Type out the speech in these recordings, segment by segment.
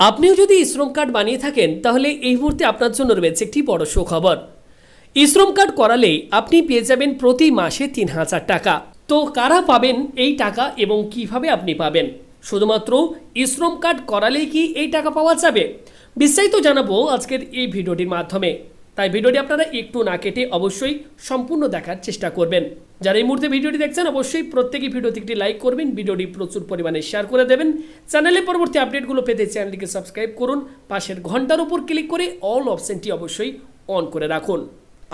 আপনিও যদি শ্রম কার্ড বানিয়ে থাকেন, তাহলে এই মুহূর্তে আপনার জন্য রয়েছে একটি বড় সুখবর। শ্রম কার্ড করালে আপনি পেয়ে যাবেন প্রতি মাসে তিন হাজার টাকা। তো কারা পাবেন এই টাকা এবং কীভাবে আপনি পাবেন? শুধুমাত্র শ্রম কার্ড করালেই কি এই টাকা পাওয়া যাবে? বিস্তারিত জানাব আজকের এই ভিডিওটির মাধ্যমে। তাই ভিডিওটি আপনারা একটু না কেটে অবশ্যই সম্পূর্ণ দেখার চেষ্টা করবেন। যারা এই মুহূর্তে ভিডিওটি দেখছেন, অবশ্যই প্রত্যেকেই ভিডিওতে একটি লাইক করবেন, ভিডিওটি প্রচুর পরিমাণে শেয়ার করে দেবেন। চ্যানেলে পরবর্তী আপডেটগুলো পেতে চ্যানেলটিকে সাবস্ক্রাইব করুন, পাশের ঘণ্টার উপর ক্লিক করে অল অপশানটি অবশ্যই অন করে রাখুন।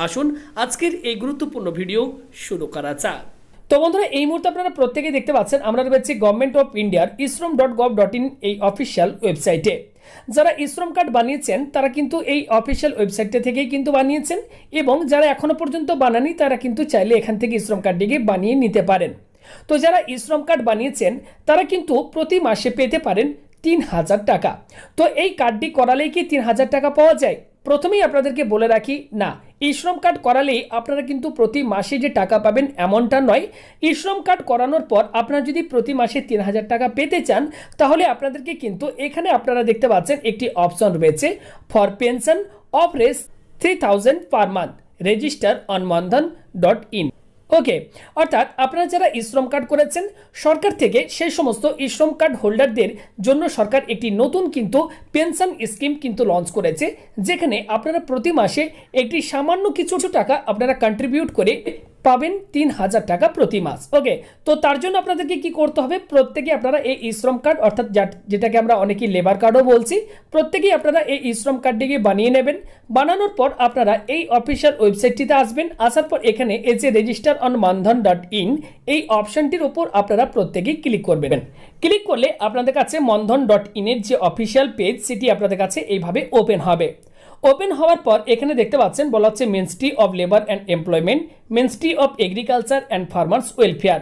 আসুন, আজকের এই গুরুত্বপূর্ণ ভিডিও শুরু করা যাক। তো বন্ধুরা, এই মুহূর্তে আপনারা প্রত্যেকেই দেখতে পাচ্ছেন, আমরা রয়েছি গভর্নমেন্ট অফ ইন্ডিয়ার eShram dot gov dot in এই অফিসিয়াল ওয়েবসাইটে যারা ইশ্রম কার্ড বানিয়েছেন, তারা কিন্তু এই অফিসিয়াল ওয়েবসাইটটা থেকেই কিন্তু বানিয়েছেন এবং যারা এখনও পর্যন্ত বানানি তারা কিন্তু চাইলে এখান থেকে ইশ্রম কার্ডটিকে বানিয়ে নিতে পারেন। তো যারা ইশ্রম কার্ড বানিয়েছেন, তারা কিন্তু প্রতি মাসে পেতে পারেন তিন হাজার টাকা। তো এই কার্ডটি করালেই কি তিন হাজার টাকা পাওয়া যায়? প্রথমেই আপনাদেরকে বলে রাখি, না এই শ্রম কার্ড করালেই আপনারা কিন্তু প্রতি মাসে যে টাকা পাবেন এমনটা নয়। ই শ্রম কার্ড করানোর পর আপনারা যদি প্রতি মাসে তিন হাজার টাকা পেতে চান, তাহলে আপনাদেরকে কিন্তু এখানে আপনারা দেখতে পাচ্ছেন একটি অপশন রয়েছে, for pension of rs three thousand per month, register on Maandhan dot in. Okay অর্থাৎ আপনারা যারা ইশ্রম কার্ড করেছেন, সরকার থেকে সেই সমস্ত ইশ্রম কার্ড হোল্ডারদের জন্য সরকার একটি নতুন কিন্তু পেনশন স্কিম কিন্তু লঞ্চ করেছে, যেখানে আপনারা প্রতি মাসে একটি সামান্য কিছু টাকা আপনারা কন্ট্রিবিউট করে পাবেন তিন হাজার টাকা প্রতি মাস। ওকে তো তার জন্য আপনাদেরকে কি করতে হবে? প্রত্যেকে আপনারা এই ইশ্রম কার্ড অর্থাৎ যেটাকে আমরা অনেকেই লেবার কার্ডও বলছি, প্রত্যেকেই আপনারা এই ইশ্রম কার্ডটিকে বানিয়ে নেবেন। বানানোর পর আপনারা এই অফিসিয়াল ওয়েবসাইটটিতে আসবেন। আসার পর এখানে এই যে register on Maandhan dot in এই অপশনটির উপর আপনারা প্রত্যেকেই ক্লিক করবেন। ক্লিক করলে আপনাদের কাছে মন্ধন ডট ইনের যে অফিসিয়াল পেজ সেটি আপনাদের কাছে এইভাবে ওপেন হবে। ওপেন হওয়ার পর এখানে দেখতে পাচ্ছেন, বলা হচ্ছে ministry of labour and employment, ministry of agriculture and farmers welfare.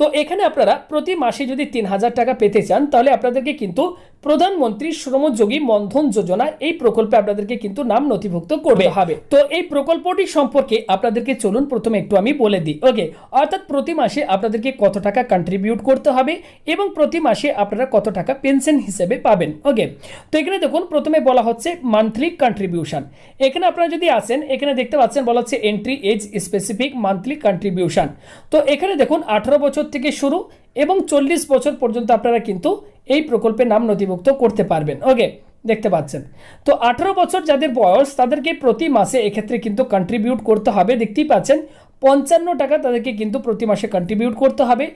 তো এখানে আপনারা প্রতি মাসে যদি তিন হাজার টাকা পেতে চান তাহলে আপনাদেরকে কিন্তু প্রধানমন্ত্রী শ্রমযোগী মন্ধন যোজনা এই প্রকল্পে আপনাদেরকে কিন্তু নাম নথিভুক্ত করবে হবে। তো এই প্রকল্পটি সম্পর্কে আপনাদেরকে চলুন প্রথমে একটু আমি বলে দিই। ওকে অর্থাৎ প্রতি মাসে আপনাদেরকে কত টাকা কন্ট্রিবিউট করতে হবে এবং প্রতি মাসে আপনারা কত টাকা পেনশন হিসেবে পাবেন। ওকে তো এখানে দেখুন প্রথমে বলা হচ্ছে মান্থলি কন্ট্রিবিউশন এখানে আপনারা যদি আসেন এখানে দেখতে পাচ্ছেন বলা হচ্ছে entry age specific monthly contribution তো এখানে দেখুন আঠারো বছর থেকে শুরু এবং চল্লিশ বছর পর্যন্ত আপনারা কিন্তু এই প্রকল্পে নাম নথিভুক্ত করতে পারবেন। ওকে দেখতে পাচ্ছেন। তো আঠারো বছর যাদের বয়স, তাদেরকে প্রতি মাসে এক্ষেত্রে কিন্তু কন্ট্রিবিউট করতে হবে। দেখতেই পাচ্ছেন, পঞ্চান্ন টাকা তাদেরকে কিন্তু প্রতি মাসে কন্ট্রিবিউট করতে হবে।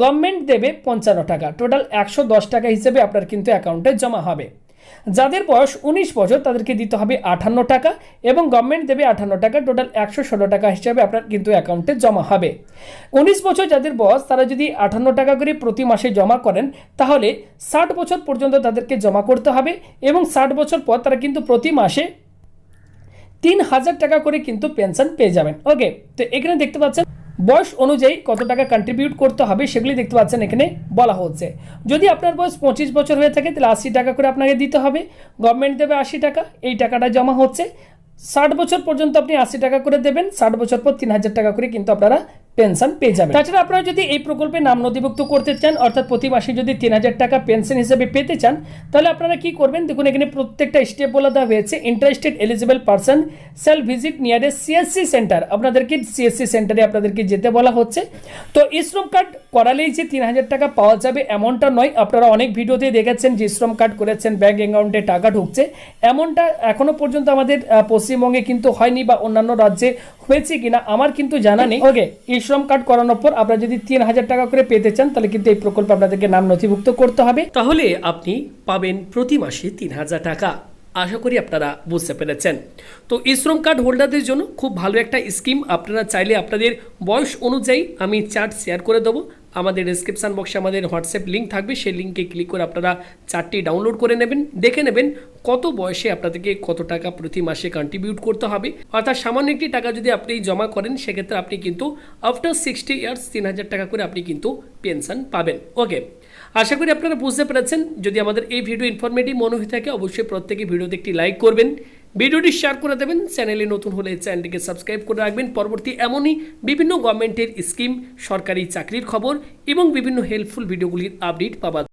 গভর্নমেন্ট দেবে পঞ্চান্ন টাকা। টোটাল একশো দশ টাকা হিসেবে আপনার কিন্তু অ্যাকাউন্টে জমা হবে। যাদের বয়স উনিশ বছর, তাদেরকে দিতে হবে আটান্ন টাকা এবং গভর্নমেন্ট দেবে আটান্ন টাকা। টোটাল একশো ষোলো টাকা হিসাবে আপনার কিন্তু অ্যাকাউন্টে জমা হবে। উনিশ বছর যাদের বয়স, তারা যদি আটান্ন টাকা করে প্রতি মাসে জমা করেন, তাহলে ষাট বছর পর্যন্ত তাদেরকে জমা করতে হবে এবং ষাট বছর পর তারা কিন্তু প্রতি মাসে তিন হাজার টাকা করে কিন্তু পেনশন পেয়ে যাবেন। ওকে তো এখানে দেখতে পাচ্ছেন বয়স অনুযায়ী কত টাকা কন্ট্রিবিউট করতে হবে সেগুলি দেখতে পাচ্ছেন এখানে বলা হচ্ছে। যদি আপনার বয়স পঁচিশ বছর হয়ে থাকে, তাহলে আশি টাকা করে আপনাকে দিতে হবে। গভর্নমেন্ট দেবে আশি টাকা, এই টাকাটা জমা হচ্ছে। ষাট বছর পর্যন্ত আপনি আশি টাকা করে দেবেন, ষাট বছর পর তিন হাজার টাকা করে কিন্তু আপনারা পেনশন পেয়ে যাবেন। তাছাড়া আপনারা যদি এই প্রকল্পে নাম নথিভুক্ত করতে চান অর্থাৎ প্রতি মাসে যদি তিন হাজার টাকা পেনশন হিসেবে পেতে চান তাহলে আপনারা কি করবেন? দেখুন এখানে প্রত্যেকটা স্টেপ বলে দেওয়া হয়েছে। Interested eligible person shall visit nearest CSC centre আপনাদেরকে সিএসসি সেন্টারে আপনাদেরকে যেতে বলা হচ্ছে। তো এই শ্রম কার্ড করালেই যে তিন হাজার টাকা পাওয়া যাবে এমনটা নয়। আপনারা অনেক ভিডিওতে দেখেছেন যে শ্রম কার্ড করেছেন ব্যাঙ্ক অ্যাকাউন্টে টাকা ঢুকছে। এমনটা এখনও পর্যন্ত আমাদের পশ্চিমবঙ্গে কিন্তু হয়নি বা অন্যান্য রাজ্যে হয়েছে কিনা আমার কিন্তু জানা নেই। ওকে শ্রম কার্ড করানোর পর আপনারা যদি তিন হাজার টাকা করে পেতে চান, তাহলে কিন্তু এই প্রকল্পে আপনাদেরকে নাম নথিভুক্ত করতে হবে। তাহলে আপনি পাবেন প্রতি মাসে তিন হাজার টাকা। আশা করি আপনারা বুঝতে পেরেছেন। তো ই শ্রম কার্ড হোল্ডারদের জন্য খুব ভালো একটা স্কিম। আপনারা চাইলে আপনাদের বয়স অনুযায়ী আমি চার্ট শেয়ার করে দেবো। আমাদের ডিসক্রিপশান বক্সে আমাদের হোয়াটসঅ্যাপ লিঙ্ক থাকবে। সেই লিঙ্কে ক্লিক করে আপনারা চারটি ডাউনলোড করে নেবেন, দেখে নেবেন কত বয়সে আপনাদেরকে কত টাকা প্রতি মাসে কন্ট্রিবিউট করতে হবে। অর্থাৎ সামান্য একটি টাকা যদি আপনি জমা করেন, সেক্ষেত্রে আপনি কিন্তু আফটার সিক্সটি ইয়ার্স তিন হাজার টাকা করে আপনি কিন্তু পেনশন পাবেন। ওকে আশা করি আপনারা বুঝতে পেরেছেন। যদি আমাদের এই ভিডিও ইনফরমেটিভ মনে হয়ে থাকে, অবশ্যই প্রত্যেকে ভিডিওতে একটি লাইক করবেন। ভিডিওটি শেয়ার করে দেবেন। চ্যানেলে নতুন হলে চ্যানেলটিকে সাবস্ক্রাইব করে রাখবেন। পরবর্তী এমনই বিভিন্ন গভর্নমেন্টের স্কিম সরকারি চাকরির খবর এবং বিভিন্ন হেল্পফুল ভিডিওগুলির আপডেট পাওয়া